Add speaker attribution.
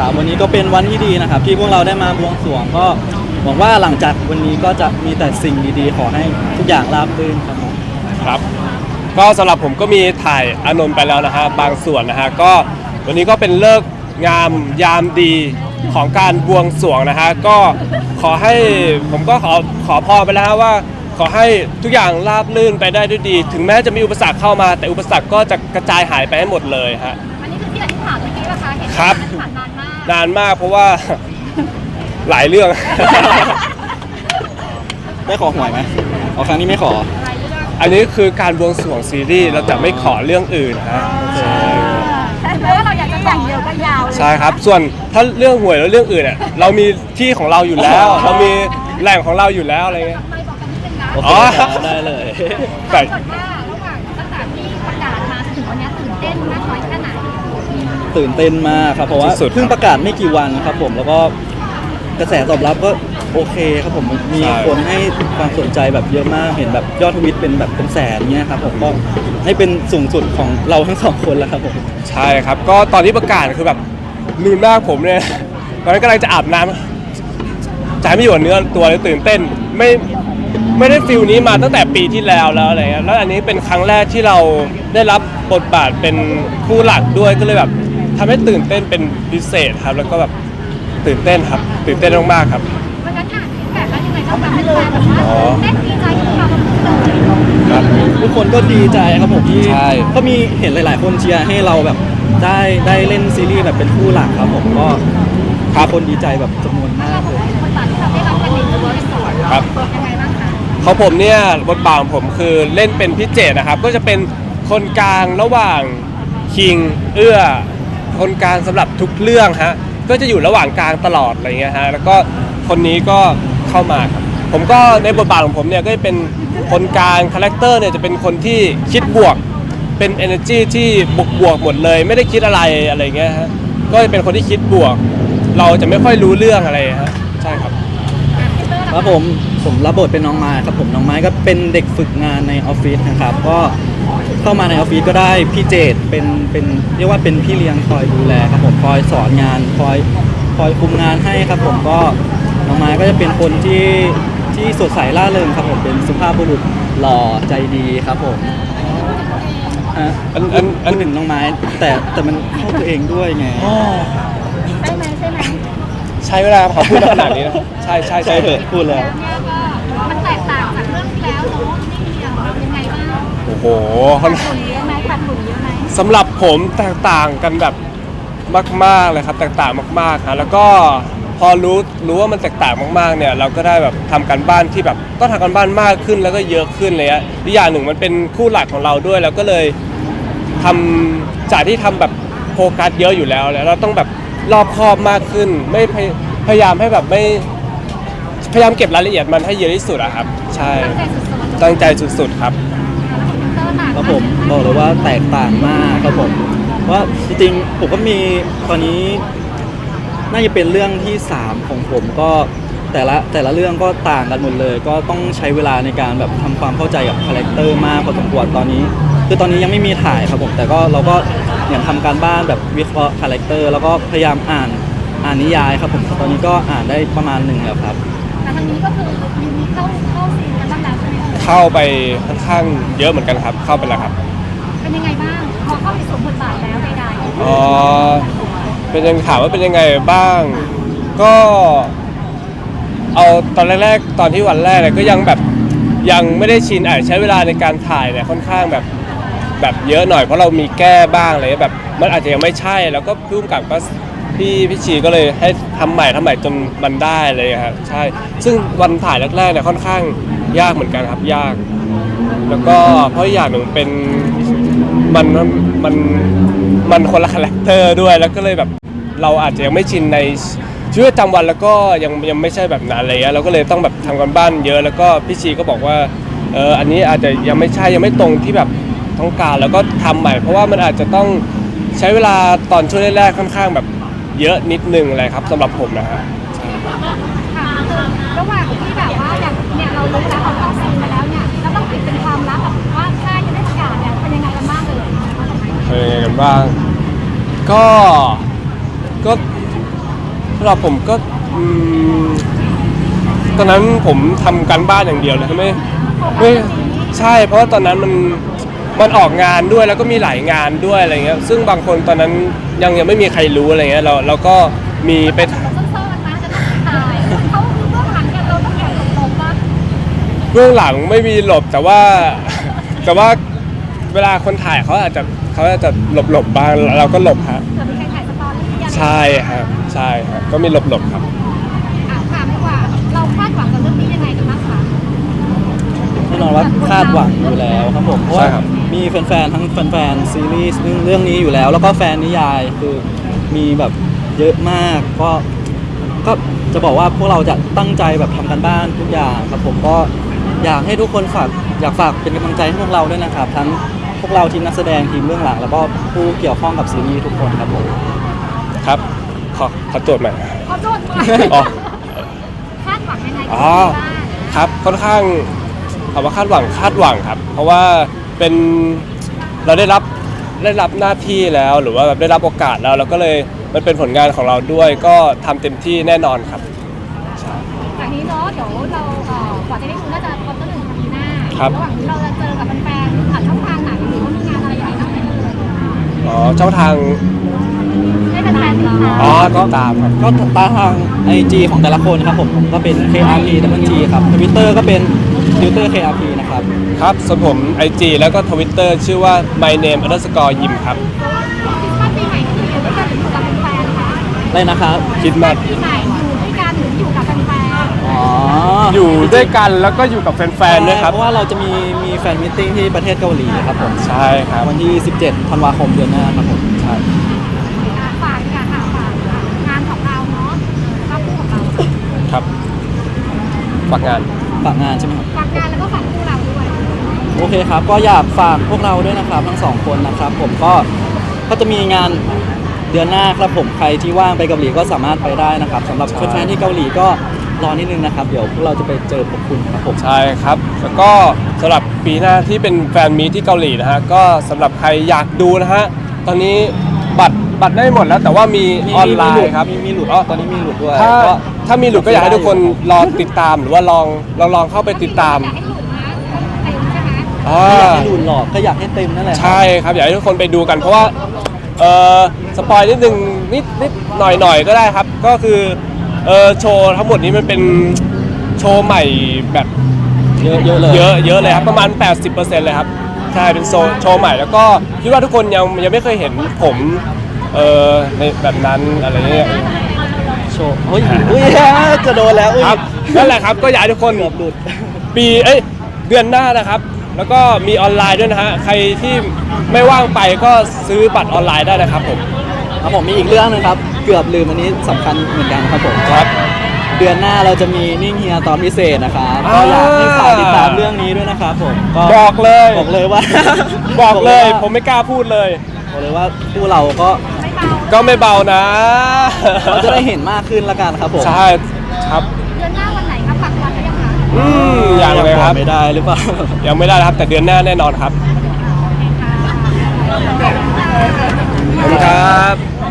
Speaker 1: ครับวันนี้ก็เป็นวันที่ดีนะครับ ที่พวกเราได้มาบวงสรวงก็หวังว่าหลังจากวันนี้ก็จะมีแต่สิ่งดีๆ ขอให้ทุกอย่างราบรื่นครับผม
Speaker 2: ครับ ก็สำหรับผมก็มีถ่ายอานนท์ไปแล้วนะฮะบางส่วนนะฮะก็วันนี้ก็เป็นเลิกษ์งามยามดีของการบวงสรวงนะฮะก็ขอให้ผมก็ขอขอพรไปแล้วฮะว่า ขอให้ทุกอย่างราบรื่นไปได้ด้วยดี ถึงแม้จะมีอุปสรรคเข้ามา แต่อุปสรรคก็จะกระจายหายไปให้หมดเลยฮะ
Speaker 3: อันนี้คือที่อธิษฐานเมื่อกี้ป่ะคะ เห็น
Speaker 2: ครับ
Speaker 3: อธิษฐานนานมาก
Speaker 2: นานมากเพราะว่า หลายเรื่อง
Speaker 1: ได้ขอหวยไหมเอาครั้งนี้ไม่ขอ
Speaker 3: อะไรเรื่อง
Speaker 2: อันนี้คือการบวงสรวงซีรีส์เราจะไม่ขอเรื่องอื่นฮะใช่
Speaker 3: แต่แม้ว่าเราอยากจะอย่างเดียวก็ยาวเลย
Speaker 2: ใช่ครับ ส่วนถ้าเรื่องหวยแล้วเรื่องอื่นเนี่ยเรามีที่ของเราอยู่แล้ว เรามีแหล่งของเราอยู่แล้วอะไรเงี้ย
Speaker 3: ไม่บอกกันนิดนึงนะ
Speaker 1: โอเค
Speaker 2: อ๋อ
Speaker 1: ครับได้เลย
Speaker 2: แต่
Speaker 3: ก่อนว่าระหว่างตั้งแต่ที่ประกาศมาจนถึงวันนี้ตื่นเต้นมากน้อยแค่ไหน
Speaker 1: ตื่นเต้นมากครับเพราะว่าเพิ่งประกาศไม่กี่วันครับผมแล้วก็กระแสตอบรับก็โอเคครับผมมีคนให้ความสนใจแบบเยอะมากเห็นแบบยอดทวิตเป็นแบบเป็นแสนเนี้ยครับผมก็ให้เป็นสูงสุดของเราทั้งสองคนแล้วครับผม
Speaker 2: ใช่ครับ ก็ตอนที่ประกาศคือแบบลืมมากผมเนี่ย ตอนนั้นกำลังจะอาบน้ำใจไม่อยู่กับเนื้อตัวเลยตื่นเต้น ไม่ไม่ได้ฟิลนี้มาตั้งแต่ปีที่แล้วแล้วอะไรเงี้ยแล้วอันนี้เป็นครั้งแรกที่เราได้รับบทบาทเป็นผู้หลักด้วยก็เลยแบบ ทำให้ตื่นเต้นเป็นพิเศษครับ แล้วก็แบบตื่นเต้นครับ ตื่นเต้นมากๆครับ
Speaker 3: วันนั้นอ่านฟีดแบ็กแล้วยังไงบ้างแบบเป็นแฟนแบบว่า
Speaker 2: อ๋อ
Speaker 3: เต้นดีใจที่เราพูดเลย
Speaker 2: ครับ
Speaker 1: ทุกคนก็ดีใจครับผมที่
Speaker 2: ใช่
Speaker 1: ก็มีเห็นหลาย ๆ คนเชียร์ให้เราแบบได้ได้เล่นซีรีส์แบบเป็นคู่หลักครับผมก็พาคนดีใจแบบจำนวนมาก
Speaker 3: เรา
Speaker 1: เลย
Speaker 3: บทบาทที่เราได้รับกันในตัวเป็นสอน
Speaker 2: ครับ
Speaker 3: ยังไงบ้างคะ
Speaker 2: ของผมเนี่ยบทบาทของผมคือเล่นเป็นพิเจตนะครับ ก็จะเป็นคนกลางระหว่างคิงเอื้อ คนกลางสำหรับทุกเรื่องฮะก็จะอยู่ระหว่างกลางตลอดอะไรเงี้ยฮะแล้วก็คนนี้ก็เข้ามาครับผมก็ในบทบาทของผมเนี่ยก็จะเป็นคนกลางคาแรคเตอร์เนี่ยจะเป็นคนที่คิดบวก เป็น energy ที่บวกบวกๆหมดเลย ไม่ได้คิดอะไรอะไรเงี้ยฮะก็จะเป็นคนที่คิดบวก เราจะไม่ค่อยรู้เรื่องอะไรฮะใช่ครับ
Speaker 1: ครับผมผมรับบทเป็นน้องไม้ครับผมน้องไม้ก็เป็นเด็กฝึกงานในออฟฟิศนะครับ ก็ เข้ามาในออฟฟิศก็ได้พี่เจตเป็นเป็นเรียกว่าเป็นพี่เลี้ยงคอยดูแลครับผมคอยสอนงานคอยคอยคุมงานให้ครับผมก็น้องไม้ก็จะเป็นคนที่ที่สดใสร่าเริงครับผมเป็นสุภาพบุรุษหล่อใจดีครับผมอะ
Speaker 2: อันอันอัน
Speaker 1: พูดถึงน้องไม้ แต่แต่มันเข้าตัวเองด้วยไง
Speaker 3: ใช่ไหมใช่ไหม
Speaker 2: ใช้เวลาเขาพูดมาขนาดนี้นะ ใช่ใช่
Speaker 1: ใช่เถอะพูดแล้ว
Speaker 3: เนี่ยก็
Speaker 2: โอ้โห
Speaker 3: ขัดฝุ่นเยอะไหมขัดฝุ่นเยอะไหม
Speaker 2: สำหรับผมแตกต่างกันแบบมากๆเลยครับแตกต่างมากๆฮะแล้วก็พอรู้รู้ว่ามันแตกต่างมากๆเนี่ยเราก็ได้แบบทำการบ้านที่แบบก็ทำการบ้านมากขึ้นแล้วก็เยอะขึ้นเลยฮะอีกอย่างหนึ่งมันเป็นคู่หลักของเราด้วยแล้วก็เลยทำจากที่ทำแบบโฟกัสเยอะอยู่แล้วแล้วเราต้องแบบรอบคอบมากขึ้น ไม่พยพยายามให้แบบไม่พยายามเก็บรายละเอียดมันให้เยอะที่สุดอะครับ ใช่
Speaker 3: ตั้งใจสุด
Speaker 2: ตั้งใจสุดๆครับ
Speaker 3: ๆเตอร์ต่าง
Speaker 1: ครับผมบอกเลยว่าแตกต่างมากครับผมเพราะว่าจริงๆผมก็มีตอนนี้น่าจะเป็นเรื่องที่ 3 ของผมก็แต่ละแต่ละเรื่องก็ต่างกันหมดเลย ก็ต้องใช้เวลาในการแบบทำความเข้าใจกับคาแรคเตอร์มากพอสมควรตอนนี้ คือตอนนี้ยังไม่มีถ่ายครับผมแต่ก็เราก็อย่างทำการบ้านแบบวิเคราะห์คาแรคเตอร์แล้วก็พยายามอ่านอ่านนิยายครับผมตอนนี้ก็อ่านได้ประมาณหนึ่งแล้วครับ
Speaker 3: แต่ทางนี้ก็คือมีเข้าเข้าซีน เอ่ย
Speaker 2: เข้าไปค่อนข้างเยอะเหมือนกันครับ เข้าไปแล้วครับ
Speaker 3: เป็นยังไงบ้าง พอเข้าไปสวมบทบาทแล้วใด
Speaker 2: อ๋อเป็นยังถามว่าเป็นยังไงบ้าง ก็เอาตอนแรกๆตอนที่วันแรกเนี่ยก็ยังแบบยังไม่ได้ชินอาจจะใช้เวลาในการถ่ายเนี่ยค่อนข้างแบบแบบเยอะหน่อยเพราะเรามีแก้บ้างอะไรเลยแบบมันอาจจะยังไม่ใช่แล้วก็พุ่มกับก็พี่พี่ชีก็เลยให้ทำใหม่ทำใหม่จนมันได้เลยครับใช่ ซึ่งวันถ่ายแรกๆเนี่ยค่อนข้าง ยากเหมือนกันครับยาก แล้วก็เพราะอย่างหนึ่งเป็นมันมันมันคนละคาแรคเตอร์ด้วยแล้วก็เลยแบบเราอาจจะยังไม่ชินในชีวิตประจำวันแล้วก็ยังยังไม่ใช่แบบนั้นอะไรเงี้ยเราก็เลยต้องแบบทำกันบ้านเยอะแล้วก็พี่ชีก็บอกว่าเอออันนี้อาจจะยังไม่ใช่ยังไม่ตรงที่แบบต้องการแล้วก็ทำใหม่ เพราะว่ามันอาจจะต้องใช้เวลาตอนช่วงแรกๆค่อนข้างแบบเยอะนิดนึงอะไรครับสำหรับผมนะฮะ
Speaker 3: ๆค่ะคือระหว่างที่ บ้าง ก็ก็
Speaker 2: สำหรับผมก็อืมตอนนั้นผมทำการบ้านอย่างเดียวเลยไม่ไม่ใช่เพราะว่าตอนนั้นมันมันออกงานด้วยแล้วก็มีหลายงานด้วยอะไรเงี้ยซึ่งบางคนตอนนั้นยังยังไม่มีใครรู้อะไรเงี้ยเราเราก็มีไป
Speaker 3: ซ่อนๆนะจะต้องถ่ายเขาคือเบื้องหลังเนี่ยเราต้องแอบหลบๆปะ
Speaker 2: เบื้องหลังไม่มีหลบแต่ว่า แต่ว่า เวลาคนถ่ายเขาอาจจะเขาอาจจะหลบหลบๆบ้างเราก็หลบครับ
Speaker 3: เกิดมีใครถ่ายสตอรี่อะไร
Speaker 2: ใช่ครับใช่ครับก็มีหลบหลบๆครับ
Speaker 3: อะถามดีกว่า เราคาดหวังกับเรื่องนี้ยังไงกันบ้างคะ
Speaker 1: แน่นอนว่าคาดหวังอยู่แล้วครับผมเพราะ
Speaker 2: ใช่
Speaker 1: ว่า
Speaker 2: ครับ
Speaker 1: มีแฟนๆทั้งแฟนๆซีรีส์เรื่องนี้อยู่แล้ว แล้วก็แฟนนิยายคือมีแบบเยอะมากก็ก็จะบอกว่าพวกเราจะตั้งใจแบบทำกันบ้านทุกอย่างครับผมก็อยากให้ทุกคนฝากอยากฝากเป็นกำลังใจให้พวกเราด้วยนะครับ ทั้ง พวกเราทีมนักแสดงทีมเบื้องหลัง แล้วก็ผู้เกี่ยวข้องกับซีรีส์ทุกคนครับผม
Speaker 2: ครับ ขอขอโจทย์ใหม่
Speaker 3: ขอโทษด้วย
Speaker 2: อ๋อ
Speaker 3: คาดหวังยังไงกับ
Speaker 2: อ๋อ
Speaker 3: เรื่องนี้บ้าง
Speaker 2: ครับค่อนข้างถามว่าคาดหวังคาดหวังครับ เพราะว่าเป็นเราได้รับได้รับหน้าที่แล้วหรือว่าแบบได้รับโอกาสแล้วเราก็เลยมันเป็นผลงานของเราด้วย ก็ทำเต็มที่แน่นอนครับใช่
Speaker 3: จากนี้เนาะเดี๋ยวเราเอ่อกว่าจะได้ดูน่าจะควอเตอร์หนึ่งปีหน้า
Speaker 2: ครับ
Speaker 3: ระหว่างนี้เราจะเจอ
Speaker 2: อ๋อช่องทาง
Speaker 3: ให้แฟนๆติดตาม
Speaker 2: อ๋อติดตามครับ
Speaker 1: ก็ตามทางไอจีของแต่ละคนครับผมผมก็เป็น KRP ดับเบิลจีครับทวิตเตอร์ก็เป็นทวิตเตอร์ KRP นะครับ
Speaker 2: ครับส่วนผม IG แล้วก็ Twitter ชื่อว่า my name underscore ยิมครับ
Speaker 3: คริสต์มาสปีใหม่ที่อยู่ด้วยกันหรืออยู่กับแฟนๆคะ
Speaker 1: ได้นะครับ
Speaker 2: คิดมา
Speaker 3: ปีใหม่อยู่ด้วยกันหรืออยู่กับแฟน
Speaker 1: อ๋อ
Speaker 2: อ
Speaker 1: อยู่
Speaker 2: ด้วยกันแล้วก็อยู่กับแฟนๆด้วยครับ
Speaker 1: เพราะว่าเราจะมีมีแฟนมิทติ้งที่ประเทศเกาหลีครับผม
Speaker 2: ใช่ครับ
Speaker 1: วันที่ 17ธันวาคมเดือนหน้าครับผมใช่
Speaker 3: ๆอะฝากค่ะค่ะฝากค่ะงานของเราเนาะครอบครัวของเรา
Speaker 2: ครับฝากงาน
Speaker 1: ฝากงานใช่ไหมครับ
Speaker 3: ฝากงานแล้วก็ฝากคู่เราด้วย
Speaker 1: โอเคครับ ก็อยากฝากพวกเราด้วยนะครับทั้งสองคนนะครับ ผมก็ก็จะมีงานเดือนหน้าครับผมใครที่ว่างไปเกาหลีก็สามารถไปได้นะครับสำหรับ
Speaker 2: ใช่
Speaker 1: แฟนๆที่เกาหลีก็ รอนิดนึงนะครับ เดี๋ยวพวกเราจะไปเจอพวกคุณครับผม
Speaker 2: ใช่ครับ แล้วก็สำหรับปีหน้าที่เป็นแฟนมีตที่เกาหลีนะฮะ ก็สำหรับใครอยากดูนะฮะ ตอนนี้บัตรบัตรได้หมดแล้วแต่ว่ามี
Speaker 1: มี
Speaker 2: ออนไล
Speaker 1: มีหลุด
Speaker 2: น์ครับ
Speaker 1: มีมีหลุดตอนนี้มีหลุดด้วย
Speaker 2: ถ้า
Speaker 1: ก็
Speaker 2: ถ้ามีหลุดก็อยากให้ทุกคนรอติดตามหรือว่าลองลองลองเข้าไปติดตาม
Speaker 3: อยากให้หลุดนะเต็มใช่ไหม
Speaker 2: อ่
Speaker 1: ไม่อยากา ให้หลุดหรอกก็อยากให้เต็มนั่นแหละครับ
Speaker 2: ใช่ครับ อยากให้ทุกคนไปดูกันเพราะว่าเออสปอยนิดนึงนิดนิดหน่อยหน่อยก็ได้ครับ ก็คือ เออโชว์ทั้งหมดนี้มันเป็นโชว์ใหม่แบบ
Speaker 1: เยอะเยอะเลย
Speaker 2: เยอะเยอะเลยครับประมาณ 80%เลยครับใช่เป็นโซโชว์ใหม่แล้วก็คิดว่าทุกคนยังยังไม่เคยเห็นผมเออในแบบนั้นอะไรเงี้ย
Speaker 1: โชว์เฮ้ยอุ้ยจะโดนแล้วอุ้ย
Speaker 2: ครับนั่นแหละครับก็อยากให้ทุกคน
Speaker 1: เกือบหลุด
Speaker 2: ปีเอ้ยเดือนหน้านะครับ แล้วก็มีออนไลน์ด้วยนะฮะใครที่ไม่ว่างไปก็ซื้อบัตรออนไลน์ได้นะครับผม
Speaker 1: ครับผมมีอีกเรื่องหนึงครับเกือบลืมอันนี้สำคัญเหมือนกันครับผม
Speaker 2: ครับ
Speaker 1: เดือนหน้าเราจะมีนิ่งเฮียตอนพิเศษนะครับ
Speaker 2: อ่า
Speaker 1: ก็อยากให้ฝากติดตามเรื่องนี้ด้วยนะครับผมก็
Speaker 2: บอกเลย
Speaker 1: บอกเลยว่า
Speaker 2: บอกเลย
Speaker 1: ว่า
Speaker 2: ผมไม่กล้าพูดเลย
Speaker 1: บอกเลยว่าคู่เราก็
Speaker 3: ไม่เบา
Speaker 2: ก็ไม่เบานะ
Speaker 1: เราจะได้เห็นมากขึ้นละกันครับผม
Speaker 2: ใช่ครับ
Speaker 3: เดือนหน้าวันไหนครับปักวันหรือยังคะ
Speaker 2: อืมอย่างเลยครับ
Speaker 1: อกไม่ได้หรือเปล่า
Speaker 2: ยังไม่ได้นะครับ แต่เดือนหน้าแน่นอนครับ
Speaker 3: โอเคค่ะ
Speaker 2: ขอบคุณครับ